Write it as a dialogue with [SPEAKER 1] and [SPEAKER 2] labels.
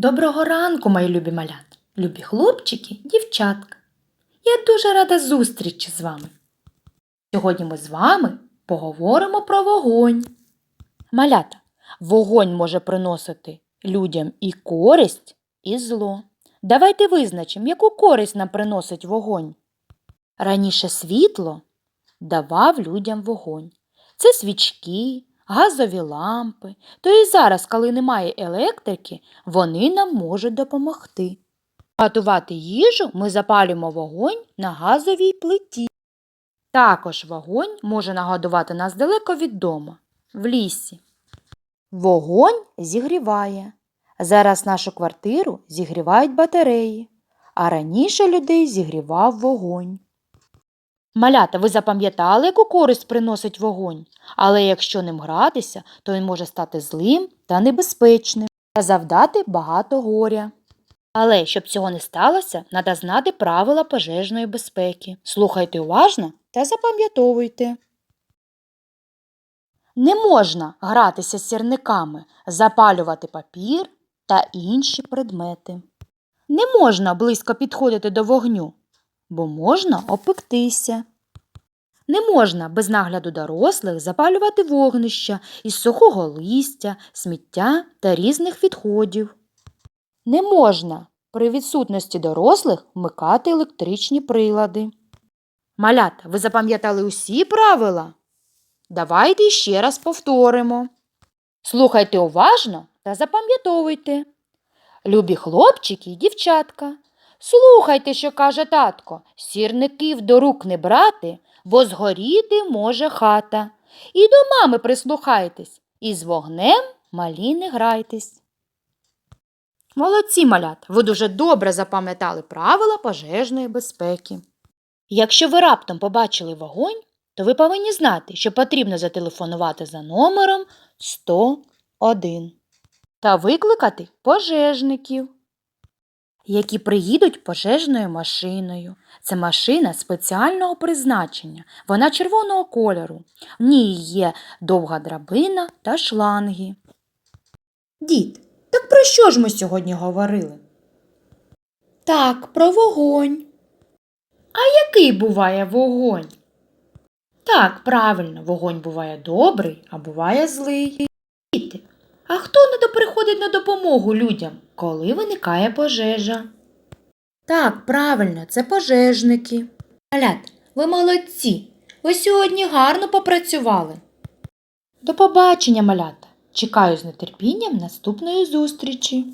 [SPEAKER 1] Доброго ранку, мої любі малят, любі хлопчики, дівчатка. Я дуже рада зустрічі з вами. Сьогодні ми з вами поговоримо про вогонь. Малята, вогонь може приносити людям і користь, і зло. Давайте визначимо, яку користь нам приносить вогонь. Раніше світло давав людям вогонь. Це свічки, газові лампи. То і зараз, коли немає електрики, вони нам можуть допомогти. Готувати їжу ми запалюємо вогонь на газовій плиті. Також вогонь може нагодувати нас далеко від дома, в лісі. Вогонь зігріває. Зараз нашу квартиру зігрівають батареї, а раніше людей зігрівав вогонь. Малята, ви запам'ятали, яку користь приносить вогонь? Але якщо ним гратися, то він може стати злим та небезпечним та завдати багато горя. Але щоб цього не сталося, треба знати правила пожежної безпеки. Слухайте уважно та запам'ятовуйте. Не можна гратися з сірниками, запалювати папір та інші предмети. Не можна близько підходити до вогню, бо можна опектися. Не можна без нагляду дорослих запалювати вогнища із сухого листя, сміття та різних відходів. Не можна при відсутності дорослих вмикати електричні прилади. Малята, ви запам'ятали усі правила? Давайте ще раз повторимо. Слухайте уважно та запам'ятовуйте. Любі хлопчики і дівчатка, слухайте, що каже татко, сірників до рук не брати, бо згоріти може хата. І до мами прислухайтесь, і з вогнем малі не грайтесь. Молодці, малят, ви дуже добре запам'ятали правила пожежної безпеки. Якщо ви раптом побачили вогонь, то ви повинні знати, що потрібно зателефонувати за номером 101 та викликати пожежників, які приїдуть пожежною машиною. Це машина спеціального призначення. Вона червоного кольору. В ній є довга драбина та шланги. Дід, так про що ж ми сьогодні говорили? Так, про вогонь. А який буває вогонь? Так, правильно, вогонь буває добрий, а буває злий. А хто не приходить на допомогу людям, коли виникає пожежа? Так, правильно, це пожежники. Малят, ви молодці. Ви сьогодні гарно попрацювали. До побачення, малята. Чекаю з нетерпінням наступної зустрічі.